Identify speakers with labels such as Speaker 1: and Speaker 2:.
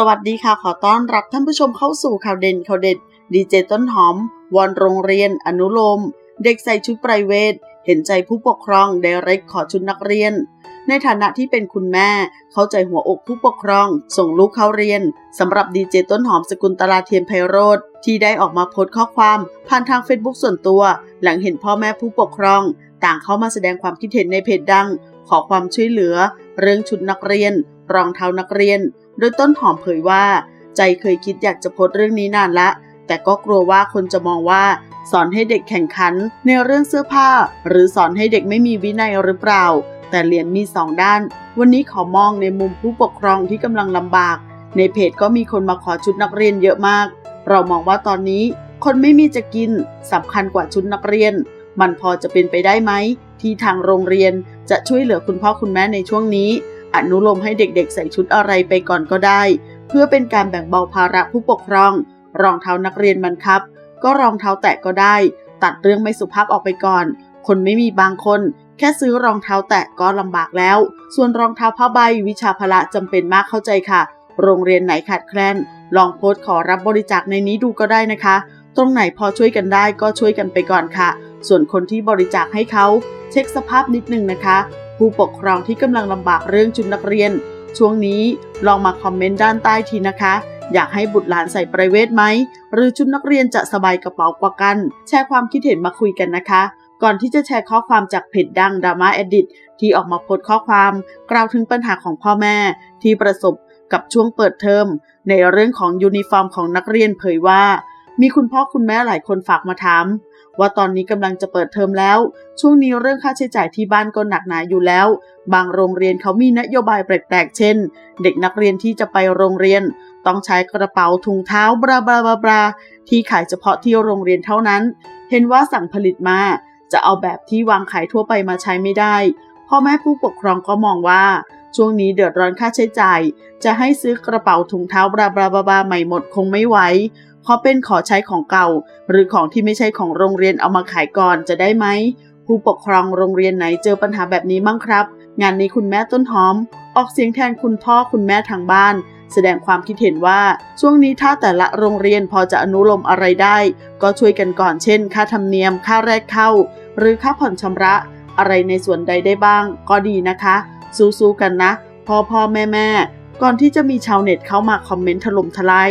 Speaker 1: สวัสดีค่ะ ขอต้อนรับท่านผู้ชมเข้าสู่ข่าวเด่นข่าวเด็ด ดีเจต้นหอม วอนโรงเรียน อนุโลม เด็กใส่ชุดไพรเวท เห็นใจผู้ปกครองเดเร็กขอชุดนักเรียน ในฐานะที่เป็นคุณแม่ เข้าใจหัวอกผู้ปกครอง ส่งลูกเข้าเรียนสำหรับดีเจต้นหอมสกุลตลาเทียมไพโรธที่ได้ออกมาโพสต์ข้อความผ่านทางเฟซบุ๊กส่วนตัว หลังเห็นพ่อแม่ผู้ปกครอง ต่างเข้ามาแสดงความคิดเห็นในเพจดัง ขอความช่วยเหลือ เรื่องชุดนักเรียน รองเท้านักเรียน โดยต้นหอมเผยว่า ใจเคยคิดอยากจะโพสเรื่องนี้นานละ แต่ก็กลัวว่าคนจะมองว่า สอนให้เด็กแข่งขันในเรื่องเสื้อผ้า หรือสอนให้เด็กไม่มีวินัยหรือเปล่า แต่เหรียญมีสองด้าน วันนี้ขอมองในมุมผู้ปกครองที่กำลังลำบาก ในเพจก็มีคนมาขอชุดนักเรียนเยอะมาก เรามองว่าตอนนี้ คนไม่มีจะกินสำคัญกว่าชุดนักเรียน มันพอจะเป็นไปได้ไหมที่ทางโรงเรียนจะช่วยเหลือคุณพ่อคุณแม่ในช่วงนี้ อนุโลมให้เด็กๆ ใส่ชุดอะไรไปก่อนก็ได้ เพื่อเป็นการแบ่งเบาภาระผู้ปกครอง รองเท้านักเรียนมันครับ ก็รองเท้าแตะก็ได้ ตัดเรื่องไม่สุภาพออกไปก่อน คนไม่มีบางคน แค่ซื้อรองเท้าแตะก็ลำบากแล้ว ส่วนรองเท้าผ้าใบวิชาพละจำเป็นมากเข้าใจค่ะ โรงเรียนไหนขาดแคลน ลองโพสต์ขอรับบริจาคในนี้ดูก็ได้นะคะ ตรงไหนพอช่วยกันได้ก็ช่วยกันไปก่อนค่ะ ส่วนคนที่บริจาคให้เขาเช็คสภาพนิดนึงนะคะ ผู้ปกครองที่กำลังลำบากเรื่องชุดนักเรียน ช่วงนี้ลองมาคอมเมนต์ด้านใต้ทีนะคะ อยากให้บุตรหลานใส่ไพรเวทไหม หรือชุดนักเรียนจะสบายกระเป๋ากว่ากัน แชร์ความคิดเห็นมาคุยกันนะคะ ก่อนที่จะแชร์ข้อความจากเพจดังดราม่าแอดิตที่ออกมาโพสต์ข้อความ กล่าวถึงปัญหาของพ่อแม่ ที่ประสบกับช่วงเปิดเทอมในเรื่องของยูนิฟอร์มของนักเรียนเผยว่า มีคุณพ่อคุณแม่หลายคนฝากมาถามว่าตอนนี้กำลังจะเปิดเทอมแล้ว ช่วงนี้เรื่องค่าใช้จ่ายที่บ้านก็หนักหนาอยู่แล้ว บางโรงเรียนเขามีนโยบายแปลกๆ เช่น เด็กนักเรียนที่จะไปโรงเรียน ต้องใช้กระเป๋าถุงเท้าบราบราบราบราที่ขายเฉพาะที่โรงเรียนเท่านั้น เห็นว่าสั่งผลิตมา จะเอาแบบที่วางขายทั่วไปมาใช้ไม่ได้พ่อแม่ผู้ปกครองก็มองว่า ช่วงนี้เดือดร้อนค่าใช้จ่าย จะให้ซื้อกระเป๋าถุงเท้าบราบราบราบราใหม่หมดคงไม่ไหว อเป็นขอใช้ของเก่า หรือของที่ไม่ใช่ของโรงเรียนเอามาขายก่อนจะได้ไหม ผู้ปกครองโรงเรียนไหนเจอปัญหาแบบนี้บ้างครับ งานนี้คุณแม่ต้นหอม ออกเสียงแทนคุณพ่อคุณแม่ทางบ้าน แสดงความคิดเห็นว่า ช่วงนี้ถ้าแต่ละโรงเรียนพอจะอนุโลมอะไรได้ ก็ช่วยกันก่อนเช่น ค่าธรรมเนียม ค่าแรกเข้า หรือค่าผ่อนชำระ อะไรในส่วนใดได้บ้าง ก็ดีนะคะ สู้ๆกันนะพ่อพ่อแม่แม่ก่อนที่จะมีชาวเน็ตเข้ามาคอมเมนต์ถล่มทลาย